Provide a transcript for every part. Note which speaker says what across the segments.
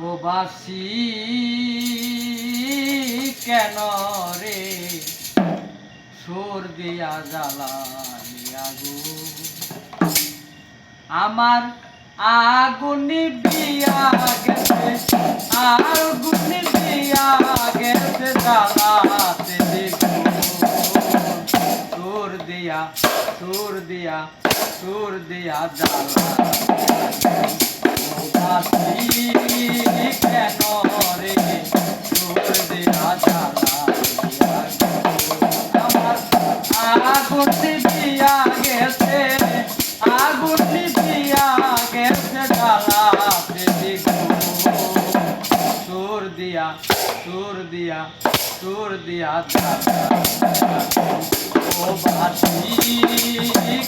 Speaker 1: বাসি কেন রে? সুর দিয়া জ্বালানিয়া গো আমার আগুনি বিয়া গেছে, আগুনি বিয়া গেছে জ্বালাতে সুর দিয়া সুর দিয়া সুর দিয়া জ্বালা বাসি জ্বালা ও বাসি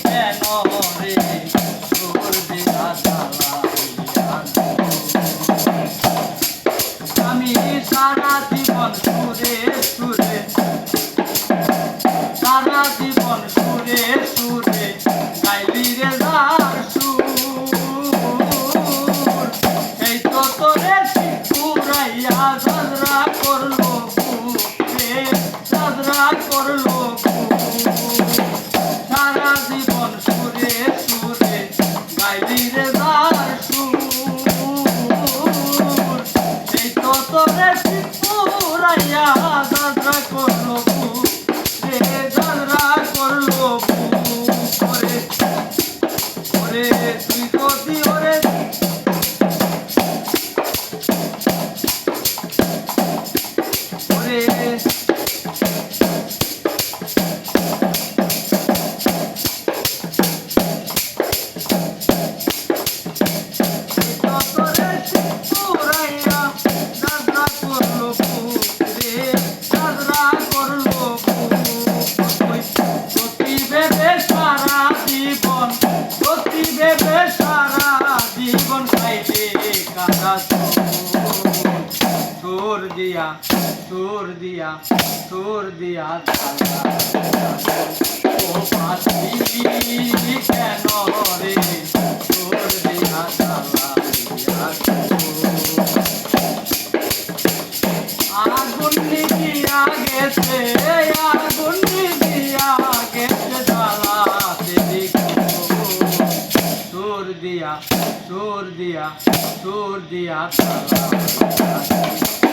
Speaker 1: কেন রে তোর জ্বালা আমি সারা সুর দিয়া সুর দিয়া ও পাখি কেন রে সুর দিয়া জ্বালা আগুন নিভিয়া গেছে আগুন নিভিয়া গেছে জ্বালাতে দেখো সুর দিয়া সুর দিয়া সুর দিয়া জ্বালা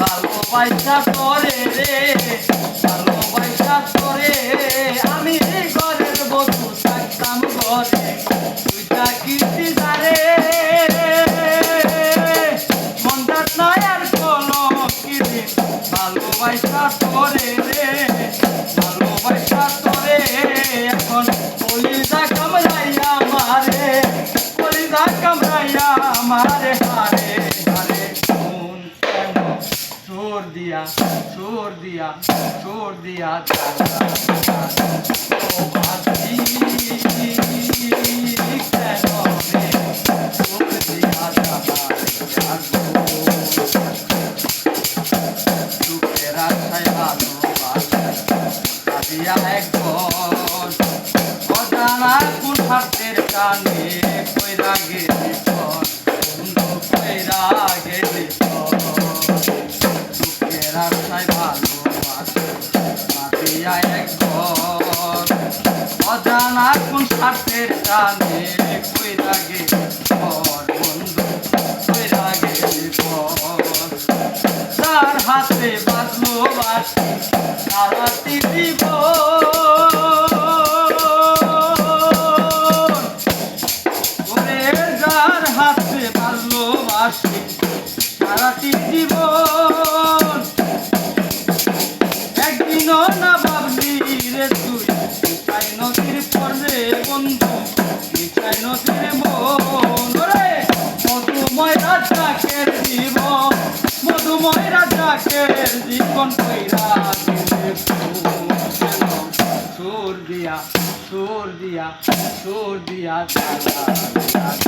Speaker 1: ভালোবাসা করে রে ভালোবাসা করে। আমি ঘরের বধু থাকতাম ঘরে তুই চাকরিতে যারে মন্দার নয়ার কলম কিনে ভালোবাসা তোরে রে আশায় ভালোবাসা দিয়া একবার অজানা কোন হাতের কানে কইরা গেলি কইরা গেলি তার হাতে বাজলো বাসি যার হাতে বাজলো বাসি সারাটি জীবন একদিনও না ভাবলি রে তুই মিঠাই মধুময় রাজাকের জীবন কইরা সুর দিয়া সুর দিয়া সুর দিয়া।